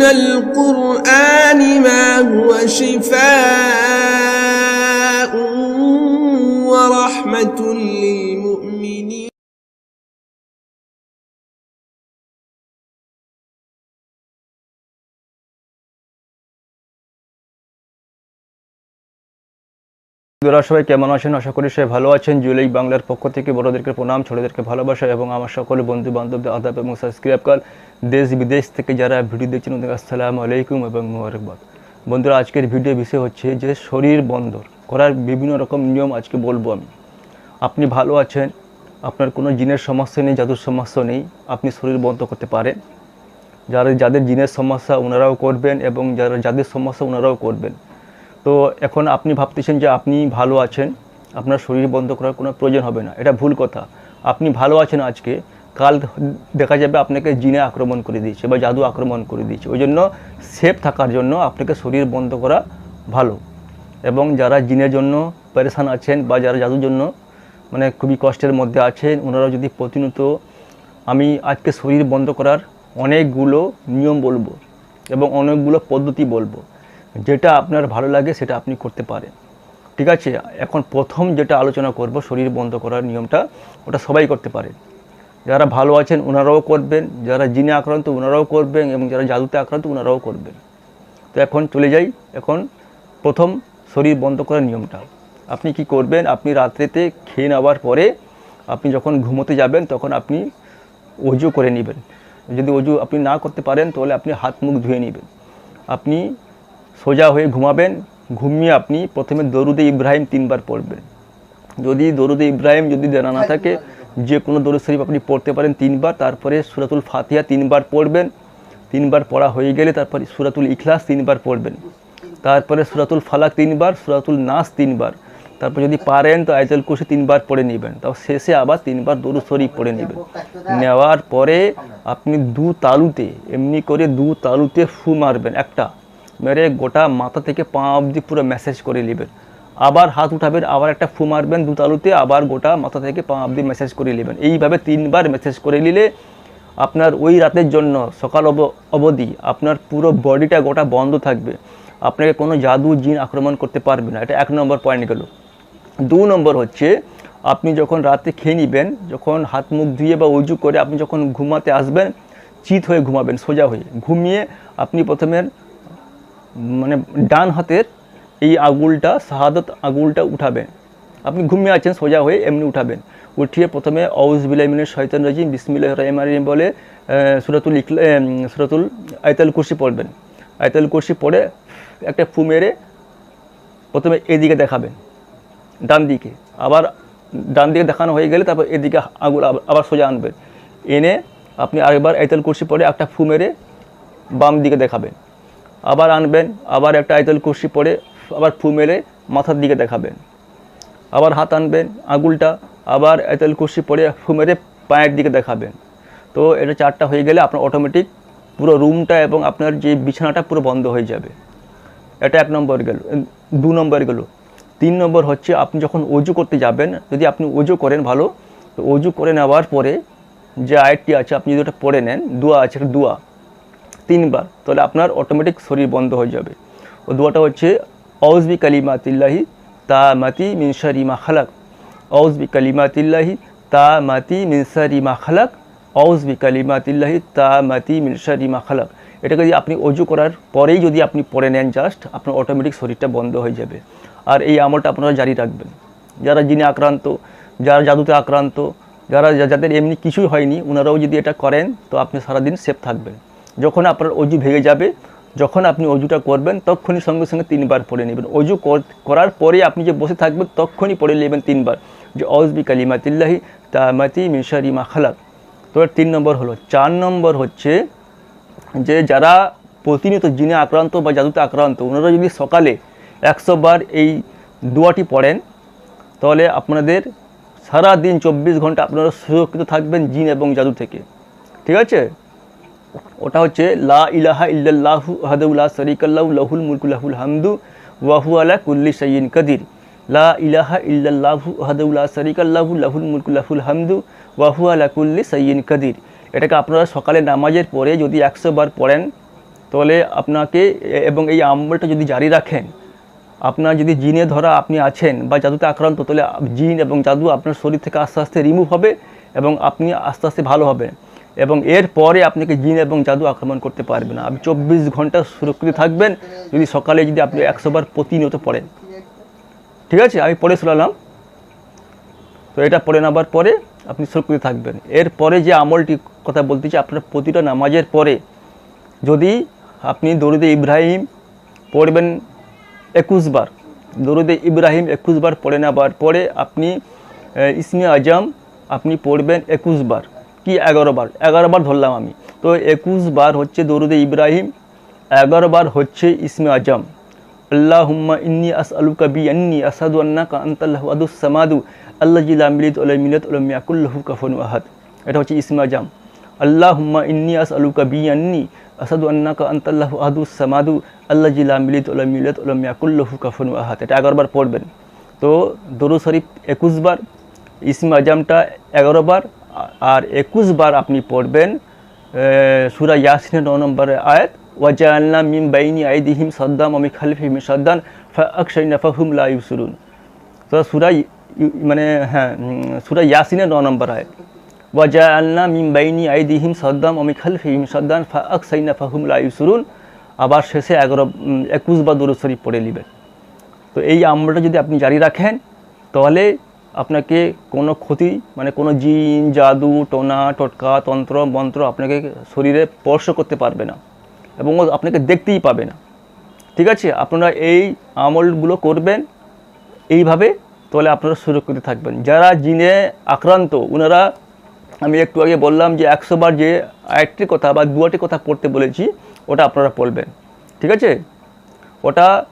من القرآن ما هو شفاء ورحمة للمؤمنين বন্ধুরা, সবাই কেমন আছেন? আশা করি সবাই ভালো আছেন। জুলাই বাংলার পক্ষ থেকে বড়দেরকে প্রণাম, ছোটদেরকে ভালোবাসা এবং আমার সকল বন্ধু বান্ধবদের আদাব এবং সাবস্ক্রাইব কর দেশ বিদেশ থেকে যারা ভিডিও দেখছেন, ওদের আসসালামু আলাইকুম এবং মোবারকবাদ। বন্ধুরা, আজকের ভিডিও বিষয় হচ্ছে যে শরীর বন্দর করার বিভিন্ন রকম নিয়ম আজকে বলব আমি। আপনি ভালো আছেন, আপনার কোনো জিনের সমস্যা নেই, জাদুর সমস্যা নেই, আপনি শরীর বন্ধ করতে পারেন। যারা, যাদের জিনের সমস্যা ওনারাও করবেন এবং যারা, যাদের সমস্যা ওনারাও করবেন। তো এখন আপনি ভাবতেছেন যে আপনি ভালো আছেন, আপনার শরীর বন্ধ করার কোনো প্রয়োজন হবে না, এটা ভুল কথা। আপনি ভালো আছেন আজকে, কাল দেখা যাবে আপনাকে জিনে আক্রমণ করে দিয়েছে বা জাদু আক্রমণ করে দিয়েছে। ওই জন্য সেফ থাকার জন্য আপনাকে শরীর বন্ধ করা ভালো। এবং যারা জিনের জন্য পরেশান আছেন বা যারা জাদুর জন্য মানে খুবই কষ্টের মধ্যে আছেন, ওনারা যদি প্রতিনিয়ত, আমি আজকে শরীর বন্ধ করার অনেকগুলো নিয়ম বলব এবং অনেকগুলো পদ্ধতি বলব। যেটা আপনার ভালো লাগে সেটা আপনি করতে পারেন। ঠিক আছে? এখন প্রথম যেটা আলোচনা করব, শরীর বন্ধ করার নিয়মটা, ওটা সবাই করতে পারে। যারা ভালো আছেন ওনারাও করবেন। যারা জিনে আক্রান্ত ওনারাও করবেন। এবং যারা জাদুতে আক্রান্ত ওনারাও করবেন। তো এখন চলে যাই। এখন প্রথম শরীর বন্ধ করার নিয়মটা। আপনি কি করবেন? আপনি রাত্রেতে খেয়ে নেওয়ার পরে আপনি যখন ঘুমোতে যাবেন, তখন আপনি অজু করে নেবেন। যদি অজু আপনি না করতে পারেন, তাহলে আপনি হাত মুখ ধুয়ে নেবেন। আপনি সোজা হয়ে ঘুমাবেন, ঘুমিয়ে আপনি প্রথমে দরুদে ইব্রাহিম তিনবার পড়বেন। যদি দরুদে ইব্রাহিম যদি জানা না থাকে, যে কোনো দরুদ শরীফ আপনি পড়তে পারেন তিনবার, তারপরে সুরাতুল ফাতিহা তিনবার পড়বেন, তিনবার পড়া হয়ে গেলে তারপরে সুরাতুল ইখলাস তিনবার পড়বেন। তারপরে সুরাতুল ফালাক তিনবার, সুরাতুল নাস তিনবার। তারপর যদি পারেন তো আয়তুল কুশি তিনবার পড়ে নেবেন। তাও শেষে আবার তিনবার দরুদ শরীফ পড়ে নেবেন। নেওয়ার পরে আপনি দু তালুতে, এমনি করে দু তালুতে ফু মারবেন, একটা। মেরে গোটা মাথা থেকে পা অবধি পুরো ম্যাসেজ করে নেবেন। আবার হাত উঠাবেন, আবার একটা ফু মারবেন দু তালুতে, আবার গোটা মাথা থেকে পা অবধি মেসেজ করে নেবেন। এইভাবে তিনবার মেসেজ করে নিলে আপনার ওই রাতের জন্য সকাল অব, অবধি আপনার পুরো বডিটা গোটা বন্ধ থাকবে। আপনাকে কোনো জাদু, জিন আক্রমণ করতে পারবে না। এটা এক নম্বর পয়েন্ট গেল। দু নম্বর হচ্ছে, আপনি যখন রাতে খেয়ে নেবেন, যখন হাত মুখ ধুয়ে বা উজু করে আপনি যখন ঘুমাতে আসবেন, চিত হয়ে ঘুমাবেন, সোজা হয়ে। ঘুমিয়ে আপনি প্রথমে মানে ডান হাতের এই আগুলটা শাহাদত আগুলটা উঠাবেন। আপনি ঘুমিয়ে আছেন, সোজা হয়ে এমনি উঠাবেন। উঠিয়ে প্রথমে অউজ বিলাইমিনের শৈতান রাজিম বিসমিল্লাহ রহমান রহিম বলে সুরাতুল ইকলা সুরাতুল আয়তাল কুরসি পড়বেন। আয়তাল কুরসি পড়ে একটা ফু মেরে প্রথমে এদিকে দেখাবেন, ডান দিকে। আবার ডান দিকে দেখানো হয়ে গেলে তারপর এদিকে আগুল আবার সোজা আনবেন। এনে আপনি আরেকবার আয়তাল কুরসি পড়ে একটা ফু মেরে বাম দিকে দেখাবেন। আবার আনবেন, আবার একটা আয়তাল কুরসি পরে আবার ফু মেরে মাথার দিকে দেখাবেন। আবার হাত আনবেন, আঙুলটা আবার আয়তাল কুরসি পরে ফু মেরে পায়ের দিকে দেখাবেন। তো এটা চারটা হয়ে গেলে আপনার অটোমেটিক পুরো রুমটা এবং আপনার যে বিছানাটা পুরো বন্ধ হয়ে যাবে। এটা এক নম্বর গেল। দু নম্বর গেল। তিন নম্বর হচ্ছে আপনি যখন অজু করতে যাবেন, যদি আপনি অজু করেন ভালো, তো অজু করে নেওয়ার পরে যে আয়টি আছে, আপনি যদি ওটা পড়ে নেন, দোয়া আছে একটা দোয়া। তিনবার, তাহলে আপনার অটোমেটিক শরীর বন্ধ হয়ে যাবে। ও দোয়াটা হচ্ছে অউজবি কালিমাতিল্লাহি তা মাতি মিনসারি মা খালাক। অউজবি কালিমাতিল্লাহি তা মাতি মিনসারি মা খালাক। অউজবি কালিমাতিল্লাহি তা মাতি মিনসারি মা খালাক। এটাকে যদি আপনি অজু করার পরেই যদি আপনি পড়ে নেন জাস্ট আপনার অটোমেটিক শরীরটা বন্ধ হয়ে যাবে। আর এই আমলটা আপনারা জারি রাখবেন। যারা যিনি আক্রান্ত, যারা জাদুতে আক্রান্ত, যারা যাদের এমনি কিছুই হয়নি ওনারাও যদি এটা করেন, তো আপনি সারাদিন সেফ থাকবেন। যখন আপনার অজু ভেঙে যাবে, যখন আপনি অজুটা করবেন, তখনই সঙ্গে সঙ্গে তিনবার পড়ে নেবেন। অজু কর- করার পরে আপনি যে বসে থাকবেন, তখনই পড়ে নেবেন তিনবার। যে অজবি কালিমাতিল্লাহি তামাতি মিশারি মা খালাক। তো তিন নম্বর হলো, চার নম্বর হচ্ছে যে যারা প্রতিনিয়ত জিনে আক্রান্ত বা জাদুতে আক্রান্ত, ওনারা যদি সকালে একশো বার এই দোয়াটি পড়েন, তাহলে আপনাদের সারা দিন চব্বিশ ঘণ্টা আপনারা সুরক্ষিত থাকবেন জিন এবং জাদু থেকে। ঠিক আছে? ওটা হচ্ছে লা ইলাহা ইল্লাল্লাহু হাদাউল্লাহ শরিকাল্লাহু লাহুল মুলকু লাহুল হামদু ওয়াহু আলা কুল্লি সাইয়িন কাদির। লা ইলাহা ইল্লাল্লাহু হাদাউল্লাহ শরিকাল্লাহু লাহুল মুলকু লাহুল হামদু ওয়াহু আলা কুল্লি সাইয়িন কাদির। এটাকে আপনারা সকালে নামাজের পরে যদি একশো বার পড়েন, তাহলে আপনাকে এবং এই আমলটা যদি জারি রাখেন, আপনার যদি জিনে ধরা আপনি আছেন বা জাদুতে আক্রান্ত, তাহলে জিন এবং জাদু আপনার শরীর থেকে আস্তে আস্তে রিমুভ হবে এবং আপনি আস্তে আস্তে ভালো হবেন। এবং এর পরে আপনাকে জিন এবং জাদু আক্রমণ করতে পারবে না। আপনি চব্বিশ ঘণ্টা সুরক্ষিত থাকবেন, যদি সকালে যদি আপনি একশোবার প্রতিনিয়ত পড়েন। ঠিক আছে? আমি পড়ে শোনালাম। তো এটা পড়ে নেবার পরে আপনি সুরক্ষিত থাকবেন। এরপরে যে আমলটি কথা বলতে চাই, আপনার প্রতিটা নামাজের পরে যদি আপনি দরুদে ইব্রাহিম পড়বেন একুশ বার দরুদে ইব্রাহিম একুশ বার পড়ে নেবার পরে আপনি ইসমে আজম আপনি পড়বেন একুশ বার কি এগারো বার? এগারো বার ধরলাম আমি। তো একুশ বার হচ্ছে দরুদে ইব্রাহিম, এগারো বার হচ্ছে ইসমে আজম। আল্লাহুম্মা ইন্নি আসআলুকা বিআন্নি আসাদু আন্নাকা আনতাল্লাহু আদুস সামাদু আল্লাহ জিলা মিলিত ওলা মিলাত ওলা মিয়াকুল্লাহু কাফুন আহাদ। এটা হচ্ছে ইসমে আজম। আল্লাহুম্মা ইন্নি আসআলুকা বিআন্নি আসাদু আন্নাকা আনতাল্লাহু আদুস সামাদু আল্লাহ জিলা মিলিত ওলা মিলাত ওলা মিয়াকুল্লাহু কাফুন আহাদ। এটা এগারো বার পড়বেন। তো দরু শরীফ একুশ বার, ইসমে আজমটা এগারো বার আর একুশ বার আপনি পড়বেন সুরা ইয়াসিনের ন নম্বরের আয়াত ওয়াজাল্লা মিম বাইনি আইদিহিম সদ্দাম আমি খালিফিহিম সদ্দান ফাকশাইনা ফাহুম লা ইউসুরুন তো সুরা মানে হ্যাঁ সুরা ইয়াসিনের ন নম্বর আয়াত ওয়াজাল্লা মিম বাইনি আইদিহিম সদ্দাম আমি খালিফিহিম সদ্দান ফাকশাইনা ফাহুম লা ইউসুরুন আবার শেষে এগারো একুশ বা শরীফ পড়ে নেবেন। তো এই আমলটা যদি আপনি জারি রাখেন, তাহলে আপনাকে কোনো ক্ষতি মানে কোনো জিন, জাদু, টোনা, টোটকা, তন্ত্র, মন্ত্র আপনাকে শরীরে স্পর্শ করতে পারবে না এবং আপনাকে দেখতেই পাবে না। ঠিক আছে? আপনারা এই আমলগুলো করবেন এইভাবে, তাহলে আপনারা সুরক্ষিত থাকবেন। যারা জিনে আক্রান্ত ওনারা আমি একটু আগে বললাম যে একশো বার যে একটি কথা বা দুয়াটি কথা পড়তে বলেছি, ওটা আপনারা পড়বেন। ঠিক আছে? ওটা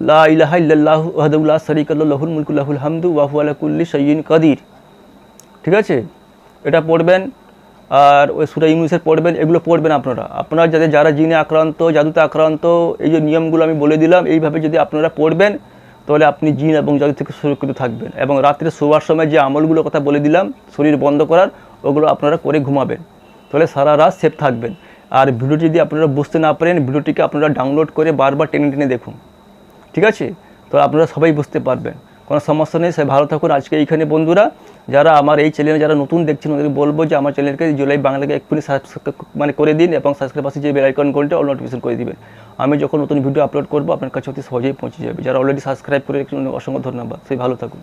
লা ইলাহা ইল্লাল্লাহু ওয়াহদাহু লা শারীকা লাহু লাহুল মুলকু লাহুল হামদু ওয়া হুয়া আলা কুল্লি শাইইন কাদির। ঠিক আছে? এটা পড়বেন আর ওই সূরা ইউনুসের পড়বেন, এগুলো পড়বেন আপনারা। আপনারা যাদের যারা জিনে আক্রান্ত, জাদুতে আক্রান্ত, এই যে নিয়মগুলো আমি বলে দিলাম, এইভাবে যদি আপনারা পড়বেন, তাহলে আপনি জিন এবং জাদু থেকে সুরক্ষিত থাকবেন। এবং রাত্রে শোয়ার সময় যে আমলগুলো কথা বলে দিলাম, শরীর বন্ধ করার, ওগুলো আপনারা করে ঘুমাবেন। তাহলে সারা রাত সেফ থাকবেন। আর ভিডিওটি যদি আপনারা বুঝতে না পারেন, ভিডিওটিকে আপনারা ডাউনলোড করে বারবার টেনে টেনে দেখুন। ঠিক আছে? তো আপনারা সবাই বুঝতে পারবেন। কোনো সমস্যা নেই, সবাই ভালো থাকুন। আজকে এইখানে বন্ধুরা, যারা আমার এই চ্যানেলে যারা নতুন দেখছেন, ওদেরকে বলব যে আমার চ্যানেলকে জুলাই বাংলাকে এক্ষুনি সাবস্ক্রাইব মানে করে দিন এবং সাবস্ক্রাইব পাশে যে বেল আইকন ঘণ্টা অল নোটিফিকেশন করে দিবেন। আমি যখন নতুন ভিডিও আপলোড করব, আপনার কাছে অতি সহজেই পৌঁছে যাবে। যারা অলরেডি সাবস্ক্রাইব করে অসংখ্য ধন্যবাদ। সেই ভালো থাকুন।